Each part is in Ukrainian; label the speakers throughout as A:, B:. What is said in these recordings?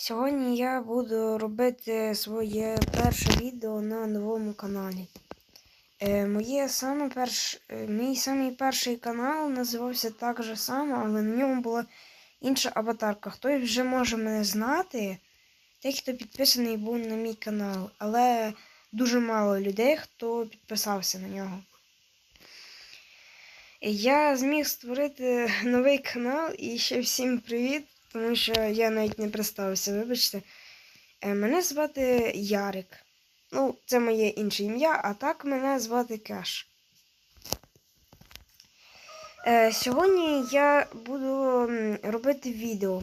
A: Сьогодні я буду робити своє перше відео на новому каналі. Е, моє саме перш... е, Мій самий перший канал називався так же само, але на ньому була інша аватарка. Хтось вже може мене знати, той, хто підписаний був на мій канал, але дуже мало людей, хто підписався на нього. Я зміг створити новий канал і ще всім привіт, тому що я навіть не представився, вибачте. Е, Мене звати Ярик. Ну, це моє інше ім'я, а так мене звати Кеш. Е, Сьогодні я буду робити відео.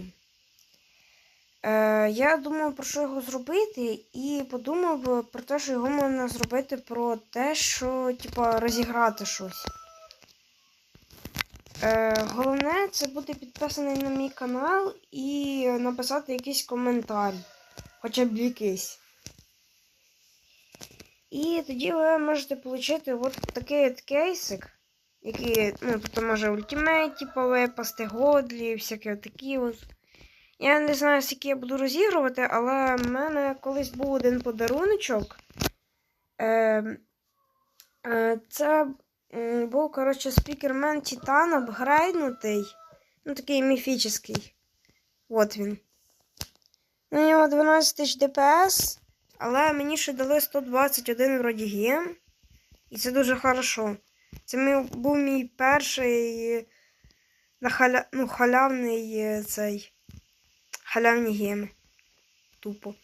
A: Е, Я думав, про що його зробити, і подумав про те, що його можна зробити про те, що, типа, розіграти щось. Е, головне це бути підписаний на мій канал і написати якийсь коментар. Хоча б якийсь. І тоді ви можете отримати от такий от кейсик, який, ну, тут може ультимейт, типу, випасти, годлі, всякі от такі от. Я не знаю, скільки я буду розігрувати, але в мене колись був один подаруночок. Е, е, це Був, коротше, спікермен Титан апгрейднутий. Ну, такий міфічний. От він. На нього 12 тисяч ДПС, але мені ще дали 121 вроді гем. І це дуже хорошо. Це мій, був мій перший на халя... ну, халявний е, цей. Халявні геми. Тупо.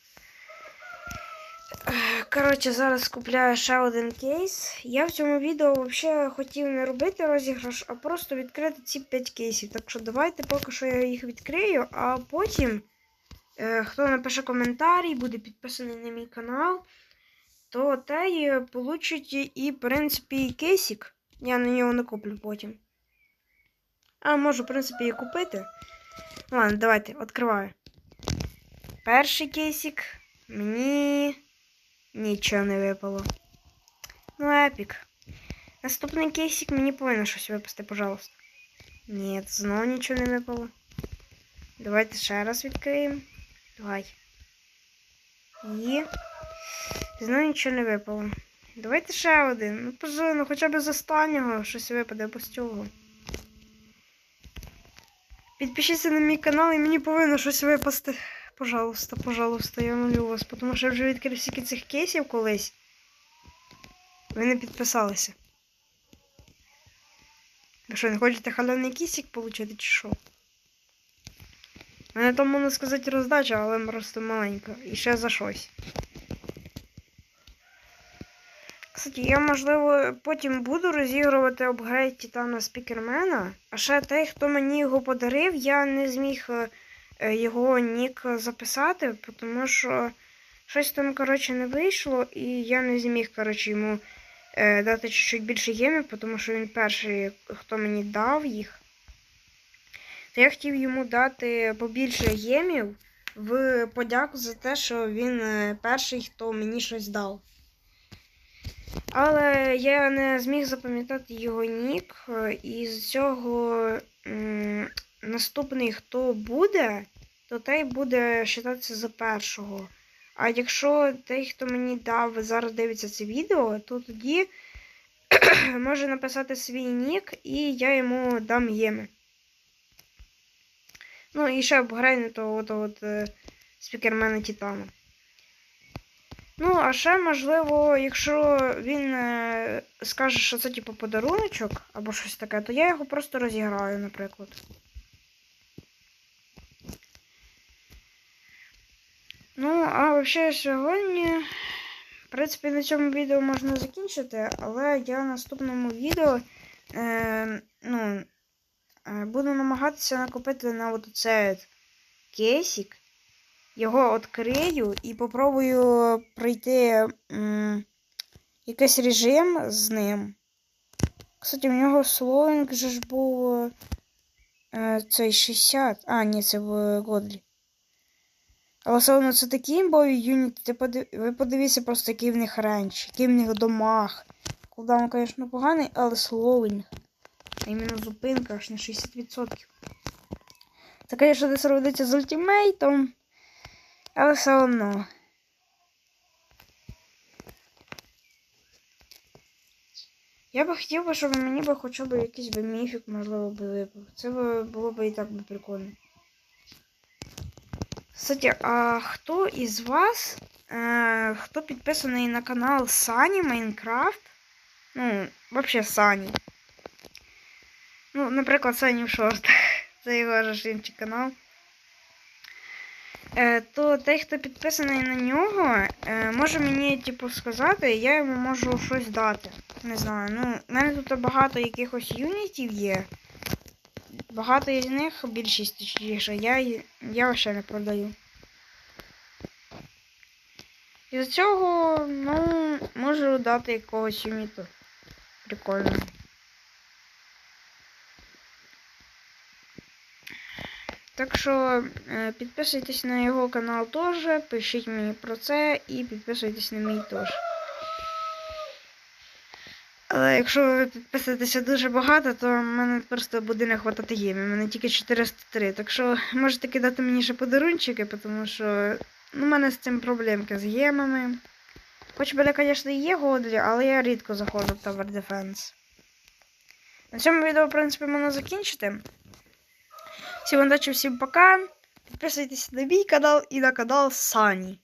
A: Коротше, зараз купляю ще один кейс. Я в цьому відео взагалі хотів не робити розіграш, а просто відкрити ці 5 кейсів. Так що давайте поки що я їх відкрию, а потім, е, хто напише коментарі, буде підписаний на мій канал, то той получить і, в принципі, і кейсик. Я на нього не куплю потім. А можу, в принципі, і купити. Ладно, давайте, відкриваю. Перший кейсик мені. Нічого не випало. Ну, епік. Наступний кейсик мені повинно щось випасти, пожалуйста. Ні, знову нічого не випало. Давайте ще раз відкриємо. Давай. І. Знову нічого не випало. Давайте ще один. Ну, пожалуй, ну хоча б з останнього щось випаде або цього. Підпишіться на мій канал і мені повинно щось випасти. Пожалуйста, пожалуйста, я молю вас, тому що я вже відкрив стільки цих кейсів колись. Ви не підписалися. Ви що, не хочете халявний кісик отримати чи що? У мене там, можна сказати, роздача, але просто маленька. І ще за щось. Кстати, я, можливо, потім буду розігрувати апгрейд Титана Спікермена. А ще той, хто мені його подарив, я не зміг е, його нік записати, тому що щось там, коротше, не вийшло, і я не зміг, коротше, йому е, дати чуть-чуть більше гемів, тому що він перший, хто мені дав їх. То я хотів йому дати побільше гемів в подяку за те, що він е, перший, хто мені щось дав. Але я не зміг запам'ятати його нік, е, і з цього наступний, хто буде, то той буде вважатися за першого. А якщо той, хто мені дав, зараз дивиться це відео, то тоді може написати свій нік, і я йому дам єми. Ну і ще апгрейднуто от, от, е, спікермена Титана. Ну, а ще, можливо, якщо він е, скаже, що це типу подаруночок або щось таке, то я його просто розіграю, наприклад. Ну, а взагалі сьогодні, в принципі, на цьому відео можна закінчити, але я в наступному відео е, ну, е, буду намагатися накопити на от кейсик. Його відкрию і попробую пройти м, якийсь режим з ним. Кстати, у нього слоїнг же ж був е, цей 60. А, ні, це в Годлі. Але все одно це такі імбові юніти. Ти подив... Ви подивіться просто, який в них ренч, який в них домах. Кулдаун, звісно, поганий, але слоуінг. Іменно зупинка аж на 60%. Це, звісно, десь родиться з ультимейтом. Але все одно. Я би хотів би, щоб мені би хоча б якийсь би міфік, можливо, би випав. Це було б і так би прикольно. Кстати, а хто із вас, е, хто підписаний на канал Сані Майнкрафт? Ну, взагалі Сані. Ну, наприклад, Сані в шортах. Це його ж інший канал. Е, то той, хто підписаний на нього, е, може мені, типу, сказати, я йому можу щось дати. Не знаю. Ну, в мене тут багато якихось юнітів є. Багато із них, більшість точніше, я, я ще не продаю. І з цього, ну, можу дати якогось юніту. Прикольно. Так що е, підписуйтесь на його канал теж, пишіть мені про це і підписуйтесь на мій теж. Але якщо ви підписуєтеся дуже багато, то в мене просто буде не хватати гемів. У мене тільки 403. Так що можете кидати мені ще подарунчики, тому що ну, у мене з цим проблемки з гемами. Хоч мене, звісно, і є годлі, але я рідко заходжу в Tower Defense. На цьому відео, в принципі, можна закінчити. Всім удачі, всім пока. Підписуйтесь на мій канал і на канал Сані.